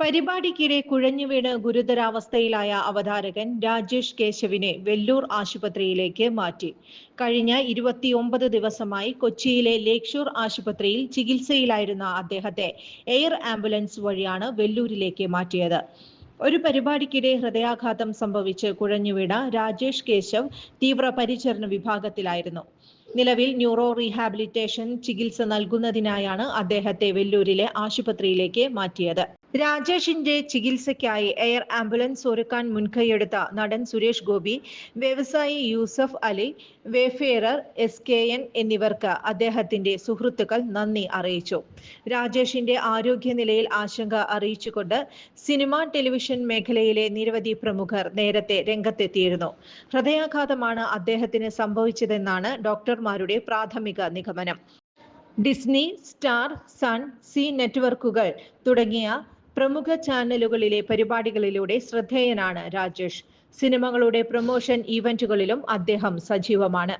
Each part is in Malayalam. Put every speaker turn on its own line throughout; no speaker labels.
പരിപാടിക്കിടെ കുഴഞ്ഞുവീണ് ഗുരുതരാവസ്ഥയിലായ അവതാരകൻ രാജേഷ് കേശവിനെ വെല്ലൂർ ആശുപത്രിയിലേക്ക് മാറ്റി. കഴിഞ്ഞ ഇരുപത്തിയൊമ്പത് ദിവസമായി കൊച്ചിയിലെ ലേക്ഷൂർ ആശുപത്രിയിൽ ചികിത്സയിലായിരുന്ന അദ്ദേഹത്തെ എയർ ആംബുലൻസ് വഴിയാണ് വെല്ലൂരിലേക്ക് മാറ്റിയത്. ഒരു പരിപാടിക്കിടെ ഹൃദയാഘാതം സംഭവിച്ച് കുഴഞ്ഞുവീണ രാജേഷ് കേശവ് തീവ്ര പരിചരണ വിഭാഗത്തിലായിരുന്നു. നിലവിൽ ന്യൂറോ റീഹാബിലിറ്റേഷൻ ചികിത്സ നൽകുന്നതിനായാണ് അദ്ദേഹത്തെ വെല്ലൂരിലെ ആശുപത്രിയിലേക്ക് മാറ്റിയത്. രാജേഷിന്റെ ചികിത്സയ്ക്കായി എയർ ആംബുലൻസ് ഒരുക്കാൻ മുൻകൈയെടുത്ത നടൻ സുരേഷ് ഗോപി വ്യവസായി Yusuf Ali Wayfarer S K N എന്നിവർക്ക് അദ്ദേഹത്തിന്റെ സുഹൃത്തുക്കൾ നന്ദി അറിയിച്ചു. രാജേഷിന്റെ ആരോഗ്യനിലയിൽ ആശങ്ക അറിയിച്ചുകൊണ്ട് സിനിമ ടെലിവിഷൻ മേഖലയിലെ നിരവധി പ്രമുഖർ നേരത്തെ രംഗത്തെത്തിയിരുന്നു. ഹൃദയാഘാതമാണ് അദ്ദേഹത്തിന് സംഭവിച്ചതെന്നാണ് ഡോക്ടർമാരുടെ പ്രാഥമിക നിഗമനം. ഡിസ്നി സ്റ്റാർ സൺ സി നെറ്റ്വർക്കുകൾ തുടങ്ങിയ പ്രമുഖ ചാനലുകളിലെ പരിപാടികളിലൂടെ ശ്രദ്ധേയനാണ് രാജേഷ്. സിനിമകളുടെ പ്രൊമോഷൻ ഈവന്റുകളിലും അദ്ദേഹം സജീവമാണ്.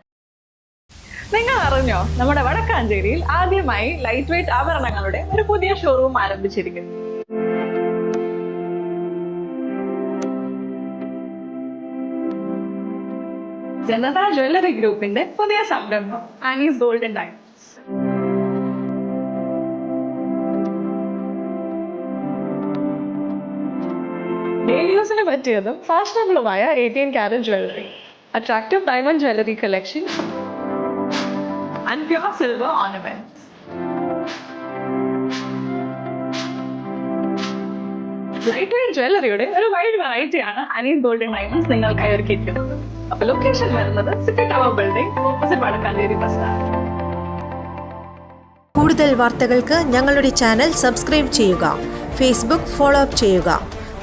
നിങ്ങൾ അറിഞ്ഞോ നമ്മുടെ വടക്കാഞ്ചേരിയിൽ ആദ്യമായി ലൈറ്റ് വെയിറ്റ് ആഭരണങ്ങളുടെ ഒരു പുതിയ ഷോറൂം ആരംഭിച്ചിരിക്കുന്നു. ജനതാ ജ്വല്ലറി ഗ്രൂപ്പിന്റെ പുതിയ സംരംഭം ആനീസ് ഗോൾഡൻ ഡയമണ്ട്സ് ഡെയിലി യൂസിന് പറ്റിയതും ഫാഷനബിളുമായ eighteen carat jewellery attractive diamond jewellery collection and pure silver. Light ജ്വല്ലറിയുടെ ഒരു വൈഡ് വെറൈറ്റിയാണ് അനീസ് ഗോൾഡൻ ഡയമണ്ട്സ് നിങ്ങൾക്കായി ഒരുക്കിയിരിക്കുന്നത്. അപ്പൊ ലൊക്കേഷൻ വരുന്നത് city tower building opposite Vadakkanchery bus
കൂടുതൽ വാർത്തകൾക്ക് ഞങ്ങളുടെ ചാനൽ സബ്സ്ക്രൈബ് ചെയ്യുക. ഫേസ്ബുക്ക് ഫോളോ അപ്പ് ചെയ്യുക.